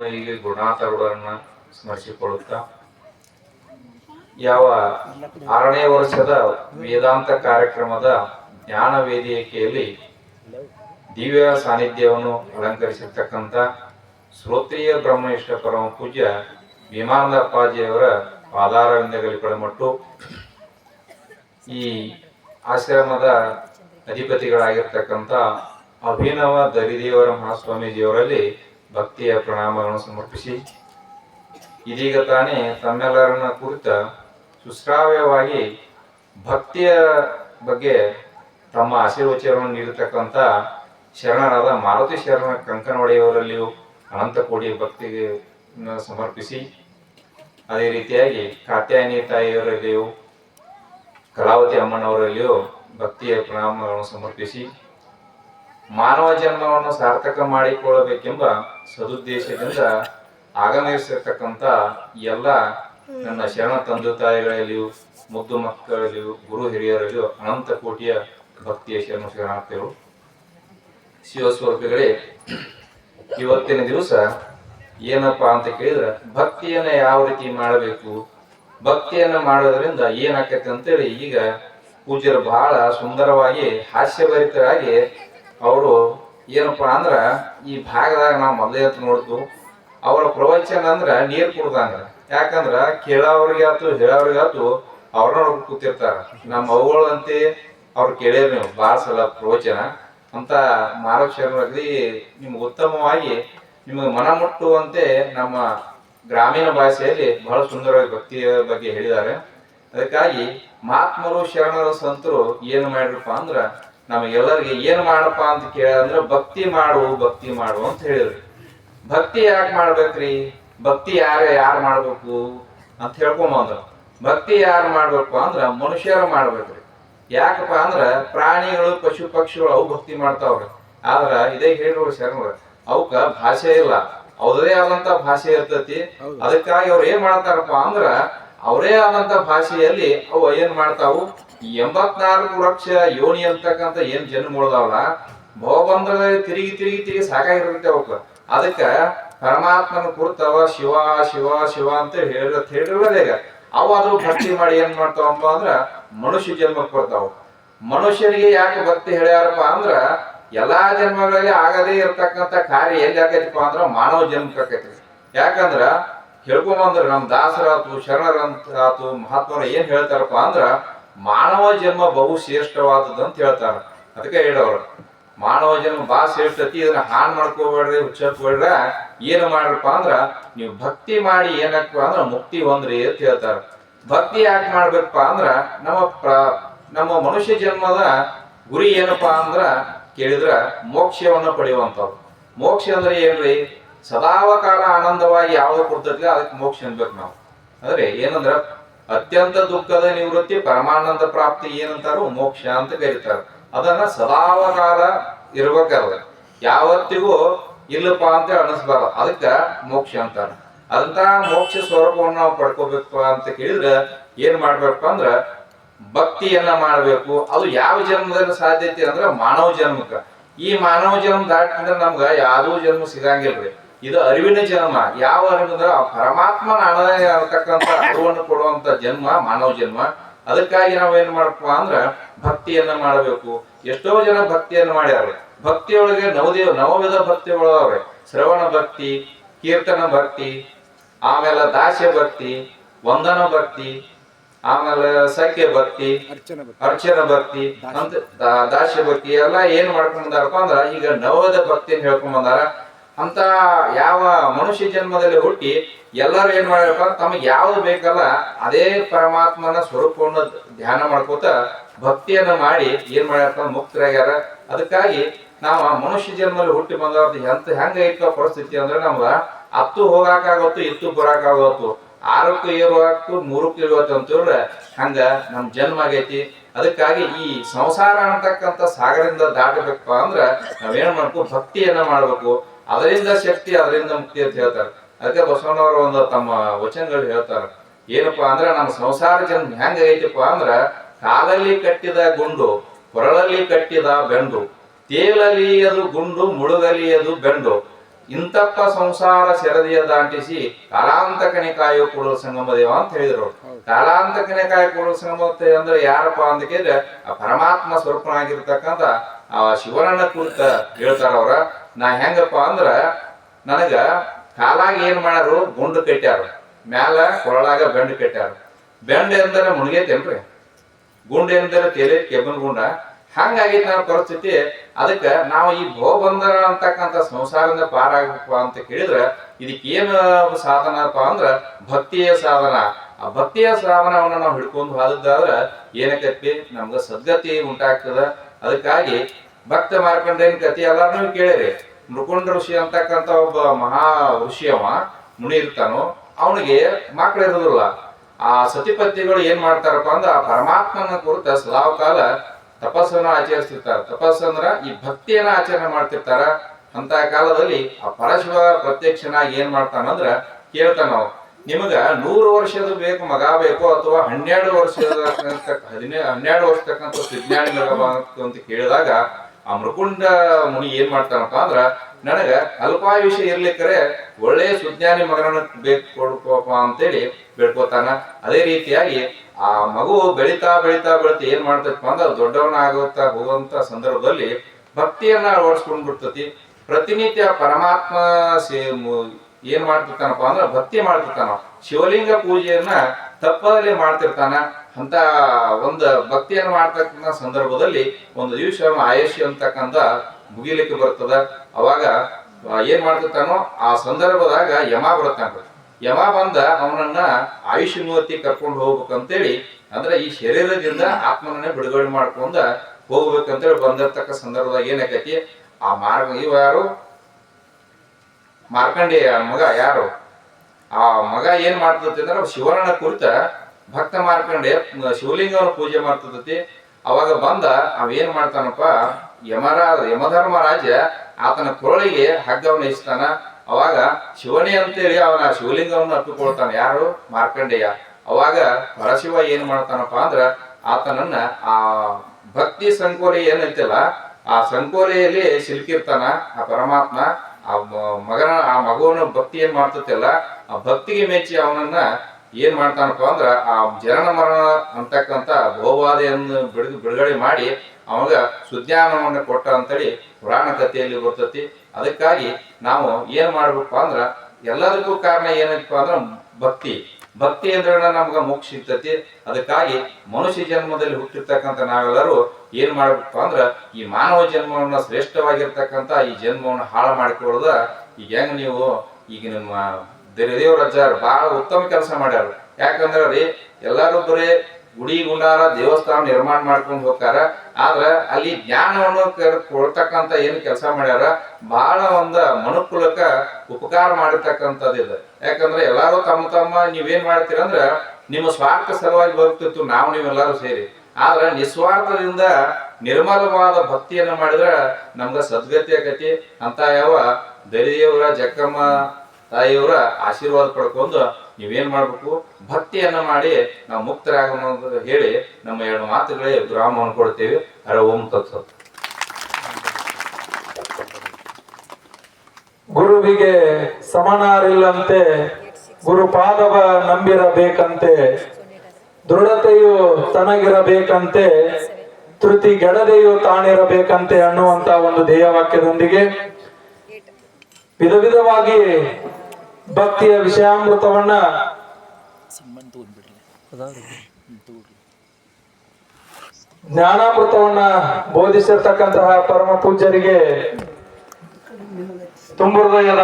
ಹೀಗೆ ಗುಣಾತರುಗಳನ್ನ ಸ್ಮರಿಸಿಕೊಳ್ಳುತ್ತಾ, ಯಾವ ಆರನೇ ವರ್ಷದ ವೇದಾಂತ ಕಾರ್ಯಕ್ರಮದ ಜ್ಞಾನ ವೇದಿಕೆಯಲ್ಲಿ ದಿವ್ಯ ಸಾನ್ನಿಧ್ಯವನ್ನು ಅಲಂಕರಿಸಿರ್ತಕ್ಕಂಥ ಶ್ರೋತ್ರಿಯ ಬ್ರಹ್ಮನಿಷ್ಠ ಪರಮ ಪೂಜ್ಯ ವಿಮಾನದಪ್ಪಾಜಿಯವರ ಪಾದಾರವಿಂದಗಳಿಗೆ ಮಟ್ಟು ಈ ಆಶ್ರಮದ ಅಧಿಪತಿಗಳಾಗಿರ್ತಕ್ಕಂಥ ಅಭಿನವ ದರಿದೇವರ ಮಹಾಸ್ವಾಮೀಜಿಯವರಲ್ಲಿ ಭಕ್ತಿಯ ಪ್ರಣಾಮಗಳನ್ನು ಸಮರ್ಪಿಸಿ. ಇದೀಗ ತಾನೇ ತಮ್ಮೆಲ್ಲರನ್ನ ಕುರಿತ ಸುಶ್ರಾವ್ಯವಾಗಿ ಭಕ್ತಿಯ ಬಗ್ಗೆ ತಮ್ಮ ಆಶೀರ್ವಚನವನ್ನು ನೀಡತಕ್ಕಂಥ ಶರಣರಾದ ಮಾರುತಿ ಶರಣ ಕಂಕನವಡೆಯವರಲ್ಲಿಯೂ ಅನಂತ ಕೋಟಿ ಭಕ್ತಿಗೆ ಸಮರ್ಪಿಸಿ. ಅದೇ ರೀತಿಯಾಗಿ ಕಾತ್ಯಾಯನಿ ತಾಯಿಯವರಲ್ಲಿಯೂ ಕಲಾವತಿ ಅಮ್ಮನವರಲ್ಲಿಯೂ ಭಕ್ತಿಯ ಪ್ರಣಾಮಗಳನ್ನು ಸಮರ್ಪಿಸಿ. ಮಾನವ ಜನ್ಮವನ್ನು ಸಾರ್ಥಕ ಮಾಡಿಕೊಳ್ಳಬೇಕೆಂಬ ಸದುದ್ದೇಶದಿಂದ ಆಗಮಿಸಿರ್ತಕ್ಕಂಥ ಎಲ್ಲ ನನ್ನ ಶರಣ ತಂದೆ ತಾಯಿಗಳಲ್ಲಿಯೂ, ಮುದ್ದು ಮಕ್ಕಳಲ್ಲಿಯೂ, ಗುರು ಹಿರಿಯರಲ್ಲಿಯೂ ಅನಂತ ಕೋಟಿಯ ಭಕ್ತಿಯ ಶರಣ ಶರಣಾರ್ಥಿಗಳು. ಶಿವಸ್ವರೂಪಿಗಳೇ, ಇವತ್ತಿನ ದಿವಸ ಏನಪ್ಪಾ ಅಂತ ಕೇಳಿದ್ರೆ, ಭಕ್ತಿಯನ್ನ ಯಾವ ರೀತಿ ಮಾಡಬೇಕು? ಭಕ್ತಿಯನ್ನ ಮಾಡೋದ್ರಿಂದ ಏನಾಕೈತೆ ಅಂತೇಳಿ ಈಗ ಪೂಜ್ಯರು ಬಹಳ ಸುಂದರವಾಗಿ ಹಾಸ್ಯಭರಿತರಾಗಿ ಅವರು ಏನಪ್ಪ ಅಂದ್ರ, ಈ ಭಾಗದಾಗ ನಾವು ಮೊದಲೇ ನೋಡ್ತು ಅವರ ಪ್ರವಚನ ಅಂದ್ರ ನೀರ್ ಕುಡ್ದಂಗ. ಯಾಕಂದ್ರ ಆತು ಆಯ್ತು ಆತು ಅವ್ರನ್ನ ಕೂತಿರ್ತಾರ. ನಮ್ಮ ಅವುಗಳಂತೆ ಅವ್ರು ಕೇಳಿರಿ ನೀವು ಭಾಳ ಸಲ ಪ್ರವಚನ ಅಂತ ಮಾನವ ಶರಣರಲ್ಲಿ ನಿಮ್ಗೆ ಉತ್ತಮವಾಗಿ ನಿಮಗೆ ಮನ ಮುಟ್ಟುವಂತೆ ನಮ್ಮ ಗ್ರಾಮೀಣ ಭಾಷೆಯಲ್ಲಿ ಬಹಳ ಸುಂದರವಾಗಿ ಭಕ್ತಿಯ ಬಗ್ಗೆ ಹೇಳಿದ್ದಾರೆ. ಅದಕ್ಕಾಗಿ ಮಹಾತ್ಮರು ಶರಣರ ಸಂತರು ಏನು ಮಾಡಿರಪ್ಪ ಅಂದ್ರ ನಮಗೆಲ್ಲರಿಗೆ ಏನು ಮಾಡಪ್ಪ ಅಂತ ಕೇಳಿದ್ರೆ ಭಕ್ತಿ ಮಾಡು ಭಕ್ತಿ ಮಾಡು ಅಂತ ಹೇಳಿದ್ರಿ. ಭಕ್ತಿ ಯಾಕೆ ಮಾಡ್ಬೇಕ್ರಿ? ಭಕ್ತಿ ಯಾರ ಯಾರು ಮಾಡ್ಬೇಕು ಅಂತ ಹೇಳ್ಕೊಂಬಂದ್ರು ಭಕ್ತಿ ಯಾರು ಮಾಡ್ಬೇಕು ಅಂದ್ರ ಮನುಷ್ಯರು ಮಾಡ್ಬೇಕ್ರಿ. ಯಾಕಪ್ಪ ಅಂದ್ರ ಪ್ರಾಣಿಗಳು ಪಶು ಪಕ್ಷಿಗಳು ಅವು ಭಕ್ತಿ ಮಾಡ್ತಾವ್ರಿ. ಆದ್ರ ಇದೇ ಹೇಳಿದ್ರು ಶರಣರು ಅವಕ್ಕ ಭಾಷೆ ಇಲ್ಲ. ಅವ್ರದೇ ಆದಂತ ಭಾಷೆ ಇರ್ತೈತಿ. ಅದಕ್ಕಾಗಿ ಅವ್ರು ಏನ್ ಮಾಡ್ತಾರಪ್ಪ ಅಂದ್ರ ಅವರೇ ಆದಂತ ಭಾಷೆಯಲ್ಲಿ ಅವು ಏನ್ ಮಾಡ್ತಾವು? ಈ ಎಂಬತ್ನಾಲ್ಕು ಲಕ್ಷ ಯೋನಿ ಅಂತಕ್ಕಂಥ ಏನ್ ಜನ್ಮಗಳದಾವಲ್ಲ ಭವಬಂಧದಲ್ಲಿ ತಿರುಗಿ ತಿರುಗಿ ತಿರುಗಿ ಸಾಕಾಗಿರುತ್ತೆ ಅವಕ್ಕ. ಅದಕ್ಕ ಪರಮಾತ್ಮನ ಕುರಿತವ ಶಿವ ಶಿವ ಶಿವ ಅಂತ ಹೇಳಿರತ್ ಹೇಳಿರೋದೇಗ ಅವು ಅದು ಭಕ್ತಿ ಮಾಡಿ ಏನ್ ಮಾಡ್ತಾವಪ್ಪ ಅಂದ್ರ ಮನುಷ್ಯ ಜನ್ಮಕ್ಕೆ ಕೊಡ್ತಾವ. ಮನುಷ್ಯನಿಗೆ ಯಾಕೆ ಭಕ್ತಿ ಹೇಳ್ಯಾರಪ್ಪ ಅಂದ್ರ ಎಲ್ಲಾ ಜನ್ಮಗಳಲ್ಲಿ ಆಗದೇ ಇರತಕ್ಕಂತ ಕಾರ್ಯ ಎಲ್ಲಿ ಆಕೈತಿಪ್ಪ ಅಂದ್ರ ಮಾನವ ಜನ್ಮಕ್ಕೆ ಆಕೈತಿ ಯಾಕಂದ್ರ ಹೇಳ್ಕೊಂಬಂದ್ರ ನಮ್ ದಾಸರಾತು ಶರಣರಂತ ಆತು ಮಹಾತ್ಮರು ಏನ್ ಹೇಳ್ತಾರಪ್ಪ ಅಂದ್ರ ಮಾನವ ಜನ್ಮ ಬಹು ಶ್ರೇಷ್ಠವಾದದ್ದು ಅಂತ ಹೇಳ್ತಾರ. ಅದಕ್ಕೆ ಹೇಳೋರು, ಮಾನವ ಜನ್ಮ ಬಾ ಶ್ರೇಷ್ಠತಿ, ಇದನ್ನ ಹಾನ್ ಮಾಡ್ಕೋಬೇಡ್ರಿ ಹುಚ್ಚಕ್ಬೇಡ್ರ ಏನು ಮಾಡ್ರಪ್ಪ ಅಂದ್ರ ನೀವು ಭಕ್ತಿ ಮಾಡಿ ಏನಪ್ಪ ಅಂದ್ರ ಮುಕ್ತಿ ಹೊಂದ್ರಿ ಅಂತ ಹೇಳ್ತಾರ. ಭಕ್ತಿ ಯಾಕೆ ಮಾಡ್ಬೇಕಪ್ಪ ಅಂದ್ರ ನಮ್ಮ ಪ್ರ, ನಮ್ಮ ಮನುಷ್ಯ ಜನ್ಮದ ಗುರಿ ಏನಪ್ಪಾ ಅಂದ್ರ ಕೇಳಿದ್ರ ಮೋಕ್ಷವನ್ನ ಪಡೆಯುವಂಥವು ಮೋಕ್ಷ ಅಂದ್ರೆ ಏನ್ರಿ? ಸದಾವ ಕಾಲ ಆನಂದವಾಗಿ ಯಾವ್ದು ಕೊಡ್ತೈತಿ ಅದಕ್ಕೆ ಮೋಕ್ಷ ಅನ್ಬೇಕು ನಾವು. ಅಂದ್ರೆ ಏನಂದ್ರ ಅತ್ಯಂತ ದುಃಖದ ನಿವೃತ್ತಿ, ಪರಮಾನಂದ ಪ್ರಾಪ್ತಿ ಏನಂತಾರೋ ಮೋಕ್ಷ ಅಂತ ಕರೀತಾರೆ. ಅದನ್ನ ಸದಾವಕಾಲ ಇರ್ಬೇಕಲ್ಲ. ಯಾವತ್ತಿಗೂ ಇಲ್ಲಪ್ಪ ಅಂತ ಅನಿಸ್ಬಾರ್ದು. ಅದಕ್ಕ ಮೋಕ್ಷ ಅಂತಾರ. ಅಂತ ಮೋಕ್ಷ ಸ್ವರೂಪವನ್ನು ನಾವು ಪಡ್ಕೋಬೇಕು ಅಂತ ಕೇಳಿದ್ರೆ ಏನ್ ಮಾಡ್ಬೇಕು ಅಂದ್ರ ಭಕ್ತಿಯನ್ನ ಮಾಡ್ಬೇಕು. ಅದು ಯಾವ ಜನ್ಮದಲ್ಲಿ ಸಾಧ್ಯತೆ ಅಂದ್ರೆ ಮಾನವ ಜನ್ಮಕ್ಕ. ಈ ಮಾನವ ಜನ್ಮ ದಾಟಿದ್ರೆ ನಮ್ಗ ಯಾವ್ದೋ ಜನ್ಮ ಸಿಗಂಗಿಲ್ರಿ. ಇದು ಅರಿವಿನ ಜನ್ಮ. ಯಾವ ಅರಿವಿಂದ್ರ ಪರಮಾತ್ಮನ ಅಣಯ ಅಂತಕ್ಕಂಥ ಅರಿವನ್ನು ಕೊಡುವಂತ ಜನ್ಮ ಮಾನವ ಜನ್ಮ. ಅದಕ್ಕಾಗಿ ನಾವೇನ್ ಏನ್ ಮಾಡಪ್ಪ ಅಂದ್ರ ಭಕ್ತಿಯನ್ನ ಮಾಡಬೇಕು. ಎಷ್ಟೋ ಜನ ಭಕ್ತಿಯನ್ನ ಮಾಡ್ಯಾರ ಭಕ್ತಿಯೊಳಗೆ ನವದೇವ ನವವಿಧ ಭಕ್ತಿ ಒಳಗವ್ರೆ ಶ್ರವಣ ಭಕ್ತಿ ಕೀರ್ತನ ಭಕ್ತಿ ಆಮೇಲೆ ದಾಸ್ಯ ಭಕ್ತಿ ವಂದನ ಭಕ್ತಿ ಆಮೇಲೆ ಸಖ್ಯ ಭಕ್ತಿ ಅರ್ಚನೆ ಭಕ್ತಿ. ಅಂತ ದಾಸ್ಯ ಭಕ್ತಿ ಎಲ್ಲ ಏನ್ ಮಾಡ್ಕೊಂಡ್ ಬಂದಾರಪ್ಪ ಅಂದ್ರ ಈಗ ನವದ ಭಕ್ತಿನ ಹೇಳ್ಕೊಂಡ್ ಬಂದಾರ. ಅಂತ ಯಾವ ಮನುಷ್ಯ ಜನ್ಮದಲ್ಲಿ ಹುಟ್ಟಿ ಎಲ್ಲರೂ ಏನ್ ಮಾಡಬೇಕು ತಮಗೆ ಯಾವ್ದು ಬೇಕಲ್ಲ, ಅದೇ ಪರಮಾತ್ಮನ ಸ್ವರೂಪವನ್ನು ಧ್ಯಾನ ಮಾಡ್ಕೋತ ಭಕ್ತಿಯನ್ನ ಮಾಡಿ ಏನ್ ಮಾಡ್ಯಪ್ಪ ಮುಕ್ತರಾಗ್ಯಾರ. ಅದಕ್ಕಾಗಿ ನಾವು ಮನುಷ್ಯ ಜನ್ಮದಲ್ಲಿ ಹುಟ್ಟಿ ಬಂದವ್ರದ್ದು ಎಂತ ಹೆಂಗ ಐತ ಪರಿಸ್ಥಿತಿ ಅಂದ್ರೆ ನಮ್ಗ ಹತ್ತು ಹೋಗಾಕಾಗತ್ತು, ಇತ್ತು ಬರಾಕಾಗತ್ತು. ಆರಕ್ಕೂ ಏರುವಾಕು ಮೂರಕ್ಕೂ ಇರುವತ್ತು ಅಂತಂದ್ರೆ ಹಂಗ ನಮ್ ಜನ್ಮ ಆಗೈತಿ. ಅದಕ್ಕಾಗಿ ಈ ಸಂಸಾರ ಅಂತಕ್ಕಂಥ ಸಾಗರದಿಂದ ದಾಟಬೇಕಪ್ಪ ಅಂದ್ರ ನಾವೇನ್ ಮಾಡ್ಬೇಕು? ಭಕ್ತಿಯನ್ನ ಮಾಡ್ಬೇಕು. ಅದರಿಂದ ಶಕ್ತಿ ಅದರಿಂದ ಮುಕ್ತಿ ಅಂತ ಹೇಳ್ತಾರೆ. ಅದಕ್ಕೆ ಬಸವಣ್ಣವರು ಒಂದು ತಮ್ಮ ವಚನಗಳು ಹೇಳ್ತಾರೆ. ಏನಪ್ಪಾ ಅಂದ್ರೆ ನಮ್ಮ ಸಂಸಾರ ಜನ್ಮ ಹೆಂಗ ಐತಿಪ್ಪ ಅಂದ್ರ ಕಾಲಲ್ಲಿ ಕಟ್ಟಿದ ಗುಂಡು ಕೊರಳಲ್ಲಿ ಕಟ್ಟಿದ ಬೆಂಡು ತೇಲಲಿ ಅದು ಗುಂಡು ಮುಳುಗಲಿ ಅದು ಬೆಂಡು ಇಂತಪ್ಪ ಸಂಸಾರ ಸೆರದಿಯ ದಾಂಟಿಸಿ ಕಾಲಾಂತಕನೆ ಕಾಯೋ ಕೂಡಲ ಸಂಗಮ ದೇವ ಅಂತ ಹೇಳಿದ್ರು ಕಾಲಾಂತಕನೆ ಕಾಯೋ ಕೂಡಲ ಸಂಗಮ ಅಂದ್ರೆ ಯಾರಪ್ಪ ಅಂತ ಕೇಳಿದ್ರೆ ಆ ಪರಮಾತ್ಮ ಸ್ವರೂಪನಾಗಿರ್ತಕ್ಕಂಥ ಆ ಶಿವನನ್ನ ಕುರಿತ ಹೇಳ್ತಾರ ಅವ್ರ ನಾ ಹೆಂಗಪ್ಪ ಅಂದ್ರ ನನಗ ಕಾಲಾಗ ಏನ್ ಮಾಡ್ಯಾರು? ಗುಂಡು ಕಟ್ಟ್ಯಾರ ಮ್ಯಾಲ ಕೊರಳಾಗ ಬೆಂಡ್ ಕಟ್ಟ್ಯಾರ ಬೆಂಡ್ ಎಂದರೆ ಮುಳುಗೈತೇನ್ರಿ? ಗುಂಡ್ ಎಂದರೆ ತೇಲೆ ಕೆಬ್ಬನ್ ಗುಂಡ. ಹಂಗಾಗಿ ನಾನು ಪರಿಸ್ಥಿತಿ. ಅದಕ್ಕೆ ನಾವು ಈ ಭೋಬಂಧನ ಅಂತಕ್ಕಂಥ ಸಂಸಾರದಿಂದ ಪಾರಾಗಬೇಕು ಅಂತ ಕೇಳಿದ್ರೆ ಇದಕ್ಕೆ ಏನು ಸಾಧನಪ್ಪ ಅಂದ್ರ ಭಕ್ತಿಯ ಸಾಧನ. ಆ ಭಕ್ತಿಯ ಸಾಧನವನ್ನ ನಾವು ಹಿಡ್ಕೊಂಡು ಹೋದದ್ದಾದ್ರ ಏನಕ್ಕೆ ನಮ್ಗೆ ಸದ್ಗತಿ ಉಂಟಾಗ್ತದ. ಅದಕ್ಕಾಗಿ ಭಕ್ತ ಮಾರ್ಕಂಡೇನ್ ಕತಿ ಎಲ್ಲಾರು ಕೇಳಿರಿ. ಮೃಕುಂಡ ಋಷಿ ಅಂತಕ್ಕಂತ ಒಬ್ಬ ಮಹಾ ಋಷಿ ಅವ, ಮುನಿ ಇರ್ತಾನೋ, ಅವನಿಗೆ ಮಕ್ಕಳು ಇರೋದಿಲ್ಲ. ಆ ಸತಿಪತಿಗಳು ಏನ್ ಮಾಡ್ತಾರಪ್ಪ ಅಂದ್ರೆ, ಆ ಪರಮಾತ್ಮನ ಕುರಿತ ಸದಾವ ಕಾಲ ತಪಸ್ಸನ್ನ ಆಚರಿಸ್ತಿರ್ತಾರ. ತಪಸ್ಸು ಅಂದ್ರ ಈ ಭಕ್ತಿಯನ್ನ ಆಚರಣೆ ಮಾಡ್ತಿರ್ತಾರ. ಅಂತ ಕಾಲದಲ್ಲಿ ಆ ಪರಶಿವ ಪ್ರತ್ಯಕ್ಷನಾಗಿ ಏನ್ ಮಾಡ್ತಾನಂದ್ರ ಕೇಳ್ತಾನ ನಾವು ನಿಮಗ ನೂರು ವರ್ಷದ ಬೇಕು, ಮಗ ಬೇಕು, ಅಥವಾ ಹನ್ನೆರಡು ವರ್ಷದ ಹದಿನೇ ಹನ್ನೆರಡು ವರ್ಷ ತಕ್ಕಂತ ವಿಜ್ಞಾನಿ ಅಂತ ಕೇಳಿದಾಗ ಆ ಮೃಕುಂಡ ಮುನಿ ಏನ್ ಮಾಡ್ತಾನಪ್ಪ ಅಂದ್ರ, ನನಗ ಅಲ್ಪಾಯುಷ್ಯ ಇರ್ಲಿಕ್ಕರೆ ಒಳ್ಳೆಯ ಸುಜ್ಞಾನಿ ಮಗನನ್ನ ಬೇಕು ಕೊಡ್ಕೋಪ ಅಂತೇಳಿ ಬೇಡ್ಕೋತಾನ. ಅದೇ ರೀತಿಯಾಗಿ ಆ ಮಗು ಬೆಳಿತಾ ಬೆಳಿತಾ ಬೆಳಿತಾ ಏನ್ ಮಾಡ್ತಪ್ಪ ಅಂದ್ರೆ ದೊಡ್ಡವನ ಆಗುತ್ತಾ ಹೋಗುವಂತ ಸಂದರ್ಭದಲ್ಲಿ ಭಕ್ತಿಯನ್ನ ಅಳವಡಿಸ್ಕೊಂಡ್ ಬಿಡ್ತತಿ. ಪ್ರತಿನಿತ್ಯ ಪರಮಾತ್ಮ ಏನ್ ಮಾಡ್ತಿರ್ತಾನಪ್ಪ ಅಂದ್ರೆ ಭಕ್ತಿ ಮಾಡ್ತಿರ್ತಾನ. ಶಿವಲಿಂಗ ಪೂಜೆಯನ್ನ ತಪ್ಪದಲ್ಲಿ ಮಾಡ್ತಿರ್ತಾನ. ಅಂತ ಒಂದು ಭಕ್ತಿಯನ್ನು ಮಾಡ್ತಕ್ಕಂಥ ಸಂದರ್ಭದಲ್ಲಿ ಒಂದು ದಿವಸ ಆಯುಷ್ಯ ಅಂತಕ್ಕಂಥ ಮುಗಿಲಿಕ್ಕೆ ಬರ್ತದ. ಅವಾಗ ಏನ್ ಮಾಡ್ತಿರ್ತಾನೋ ಆ ಸಂದರ್ಭದಾಗ ಯಮ ಬರ್ತಾನ ಯಮ ಬಂದ ಅವನನ್ನ ಆಯುಷ್ಯ ಮೂರ್ತಿ ಕರ್ಕೊಂಡು ಹೋಗ್ಬೇಕಂತೇಳಿ, ಅಂದ್ರೆ ಈ ಶರೀರದಿಂದ ಆತ್ಮನನ್ನೇ ಬಿಡುಗಡೆ ಮಾಡ್ಕೊಂಡ ಹೋಗ್ಬೇಕಂತೇಳಿ ಬಂದಿರ್ತಕ್ಕ ಸಂದರ್ಭದಾಗ ಏನಾಕೈತಿ? ಆ ಮಾರ್ಗ, ಇವ ಯಾರು? ಮಾರ್ಕಂಡೇಯ ಮಗ ಯಾರು? ಆ ಮಗ ಏನ್ ಮಾಡ್ತತಿ ಅಂದ್ರೆ ಕುರಿತ ಭಕ್ತ ಮಾರ್ಕಂಡೆ ಶಿವಲಿಂಗವನ್ನು ಪೂಜೆ ಮಾಡ್ತದತಿ. ಅವಾಗ ಬಂದ ಅವೇನ್ ಮಾಡ್ತಾನಪ್ಪ ಯಮರ ಯಮಧರ್ಮರಾಜ ಆತನ ಕೊರಳಿಗೆ ಹಗ್ಗವನ್ನು ಇಸ್ತಾನ. ಅವಾಗ ಶಿವನೇ ಅಂತೇಳಿ ಅವನ ಶಿವಲಿಂಗವನ್ನು ಅಟ್ಟುಕೊಳ್ತಾನೆ ಯಾರು? ಮಾರ್ಕಂಡೇಯ. ಅವಾಗ ಪರಶಿವ ಏನ್ ಮಾಡ್ತಾನಪ್ಪ ಅಂದ್ರ ಆತನನ್ನ ಆ ಭಕ್ತಿ ಸಂಕೋಲೆ ಏನೈತಲ್ಲ, ಆ ಸಂಕೋಲೆಯಲ್ಲಿ ಸಿಲುಕಿರ್ತಾನ ಆ ಪರಮಾತ್ಮ. ಆ ಮಗನ, ಆ ಮಗುವನ್ನು ಭಕ್ತಿ ಏನ್ ಮಾಡ್ತತಿಲ್ಲ, ಆ ಭಕ್ತಿಗೆ ಮೆಚ್ಚಿ ಅವನನ್ನ ಏನ್ ಮಾಡ್ತಾನಪ್ಪ ಅಂದ್ರ ಆ ಜನನ ಮರಣ ಅಂತಕ್ಕಂತ ಭೋವಾದೆಯನ್ನು ಬಿಡುಗ ಬಿಡುಗಡೆ ಮಾಡಿ ಅವಾಗ ಸುಜ್ಞಾನವನ್ನು ಕೊಟ್ಟ ಅಂತೇಳಿ ಪುರಾಣ ಕಥೆಯಲ್ಲಿ ಬರ್ತತಿ. ಅದಕ್ಕಾಗಿ ನಾವು ಏನ್ ಮಾಡ್ಬೇಕಪ್ಪ ಅಂದ್ರ ಎಲ್ಲದಕ್ಕೂ ಕಾರಣ ಏನಪ್ಪ ಅಂದ್ರ ಭಕ್ತಿ. ಭಕ್ತಿ ಅಂದ್ರೆ ನಮ್ಗ ಮೋಕ್ಷ ಸಿಗ್ತತಿ. ಅದಕ್ಕಾಗಿ ಮನುಷ್ಯ ಜನ್ಮದಲ್ಲಿ ಹುಟ್ಟಿರ್ತಕ್ಕಂಥ ನಾವೆಲ್ಲರೂ ಏನ್ ಮಾಡ್ಬೇಕಪ್ಪ ಅಂದ್ರ ಈ ಮಾನವ ಜನ್ಮವನ್ನ ಶ್ರೇಷ್ಠವಾಗಿರ್ತಕ್ಕಂಥ ಈ ಜನ್ಮವನ್ನ ಹಾಳು ಮಾಡಿಕೊಳ್ಳೋದ. ಈಗ ಹೆಂಗ್ ನೀವು ಈಗ ನಿಮ್ಮ ದೇವರಾಜಾರ್ ಬಹಳ ಉತ್ತಮ ಕೆಲಸ ಮಾಡ್ಯಾರ. ಯಾಕಂದ್ರ ರೀ, ಎಲ್ಲಾರು ಬರೀ ಗುಡಿ ಗುಂಡಾರ ದೇವಸ್ಥಾನ ನಿರ್ಮಾಣ ಮಾಡ್ಕೊಂಡು ಹೋಗ್ತಾರ. ಆದ್ರ ಅಲ್ಲಿ ಜ್ಞಾನವನ್ನು ಕೊಡ್ತಕ್ಕಂತ ಏನ್ ಕೆಲಸ ಮಾಡ್ಯಾರ, ಬಹಳ ಒಂದ ಮನುಕುಲಕ್ಕ ಉಪಕಾರ ಮಾಡಿರ್ತಕ್ಕಂಥದ್ದು ಇದು. ಯಾಕಂದ್ರೆ ಎಲ್ಲಾರು ತಮ್ಮ ತಮ್ಮ ನೀವೇನ್ ಮಾಡ್ತೀರಂದ್ರ ನಿಮ್ಮ ಸ್ವಾರ್ಥ ಸಲುವಾಗಿ ಬರ್ತಿತ್ತು ನಾವು ನೀವೆಲ್ಲರೂ ಸೇರಿ. ಆದ್ರೆ ನಿಸ್ವಾರ್ಥದಿಂದ ನಿರ್ಮಲವಾದ ಭಕ್ತಿಯನ್ನ ಮಾಡಿದ್ರ ನಮ್ಗ ಸದ್ಗತಿ ಆಗತಿ ಅಂತ ಯಾವ ದರಿದೇವರ ಜಕ್ಕಮ್ಮ ತಾಯಿಯವರ ಆಶೀರ್ವಾದ ಪಡ್ಕೊಂಡು ನೀವೇನ್ ಮಾಡ್ಬೇಕು? ಭಕ್ತಿಯನ್ನ ಮಾಡಿ ನಾವು ಮುಕ್ತರಾಗೋಣ ಹೇಳಿ ನಮ್ಮ ಎರಡು ಮಾತುಗಳೇ ವಿರಾಮ ಅನ್ಕೊಳ್ತೇವೆ ಹರ ಓಂ ತತ್ವ ಗುರುವಿಗೆ ಸಮನಾರಿಲ್ಲಂತೆ, ಗುರುಪಾದವ ನಂಬಿರಬೇಕಂತೆ, ದೃಢತೆಯು ತನಗಿರಬೇಕಂತೆ ತೃತಿ ಗೆಡದೆಯು ತಾಣಿರಬೇಕಂತೆ ಅನ್ನುವಂತ ಒಂದು ಧ್ಯೇಯವಾಕ್ಯದೊಂದಿಗೆ ವಿಧ ವಿಧವಾಗಿ ಭಕ್ತಿಯ ವಿಷಯಾಮೃತವನ್ನ ಜ್ಞಾನಾಮೃತವನ್ನ ಬೋಧಿಸಿರ್ತಕ್ಕಂತಹ ಪರಮ ಪೂಜ್ಯರಿಗೆ ತುಂಬ ಹೃದಯದ